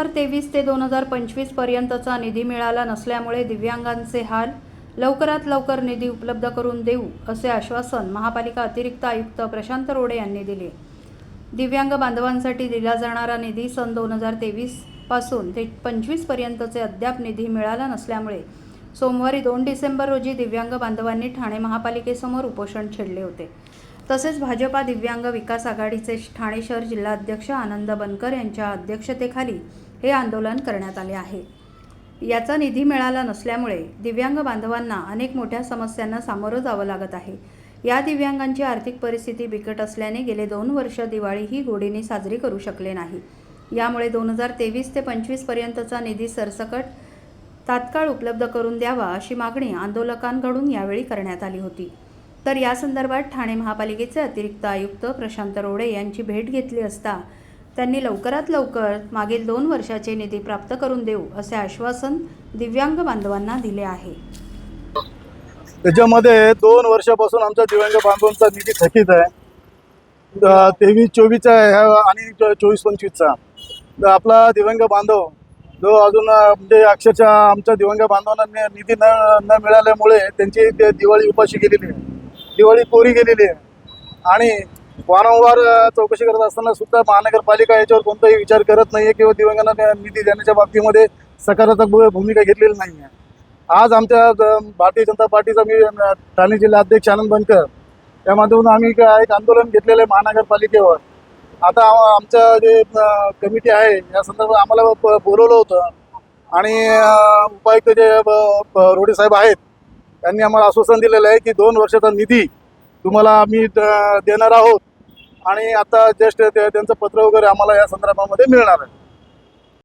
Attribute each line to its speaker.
Speaker 1: हजार तेवीस ते दोन हजार पंचवीस पर्यंतचा निधी मिळाला नसल्यामुळे दिव्यांगांचे हाल लवकरात लवकर निधी उपलब्ध करून देऊ असे आश्वासन महापालिका अतिरिक्त आयुक्त प्रशांत रोडे यांनी दिले. दिव्यांग बांधवांसाठी दिला जाणारा निधी सन दोन हजार तेवीसपासून ते पंचवीस पर्यंतचे अद्याप निधी मिळाला नसल्यामुळे सोमवारी दोन डिसेंबर रोजी दिव्यांग बांधवांनी ठाणे महापालिकेसमोर उपोषण छेडले होते. तसेच भाजपा दिव्यांग विकास आघाडीचे ठाणे शहर जिल्हाध्यक्ष आनंद बनकर यांच्या अध्यक्षतेखाली हे आंदोलन करण्यात आले आहे. याचा निधी मिळाला नसल्यामुळे दिव्यांग बांधवांना अनेक मोठ्या समस्यांना सामोरं जावं लागत आहे. या दिव्यांगांची आर्थिक परिस्थिती बिकट असल्याने गेले दोन वर्ष दिवाळी ही गोडीने साजरी करू शकले नाही. यामुळे दोन हजार तेवीस ते पंचवीस पर्यंतचा निधी सरसकट तात्काळ उपलब्ध करून द्यावा अशी मागणी आंदोलकांकडून यावेळी करण्यात आली होती. तर या संदर्भात ठाणे महापालिकेचे अतिरिक्त आयुक्त प्रशांत रोडे यांची भेट घेतली असता त्यांनी लवकरात लवकर मागील दोन वर्षाचे निधी प्राप्त करून देऊ असे आश्वासन दिव्यांग बांधवांना दिले आहे.
Speaker 2: त्याच्यामध्ये दोन वर्षापासून आमचा दिव्यांग बांधवांचा निधी थकीत आहे. तेवीस चोवीसचा आणि चोवीस पंचवीसचा. आपला दिव्यांग बांधव जो अजून म्हणजे अक्षरशः आमच्या दिव्यांग बांधवांना निधी न न मिळाल्यामुळे त्यांची ते दिवाळी उपाशी गेलेली आहे. दिवाळी कोरी गेलेली आहे. आणि वारंवार चौकशी करत असताना सुद्धा महानगरपालिका याच्यावर कोणताही विचार करत नाही आहे किंवा दिव्यांगांना निधी देण्याच्या बाबतीमध्ये सकारात्मक भूमिका घेतलेली नाही आहे आज आमच्या भारतीय जनता पार्टीचा मी ठाणे जिल्हा अध्यक्ष आनंद बनकर या माध्यमातून आम्ही एक आंदोलन घेतलेलं आहे महानगरपालिकेवर. आता आमच्या आमचं जे कमिटी आहे या संदर्भात आम्हाला बोलवलं होतं. आणि उपायुक्त जे ब- रोडे साहेब आहेत त्यांनी आम्हाला आश्वासन दिलेलं आहे की दोन वर्षाचा निधी तुम्हाला आम्ही द- देणार आहोत. आणि आता जस्ट त्यांचं पत्र वगैरे आम्हाला या संदर्भामध्ये मिळणार आहे.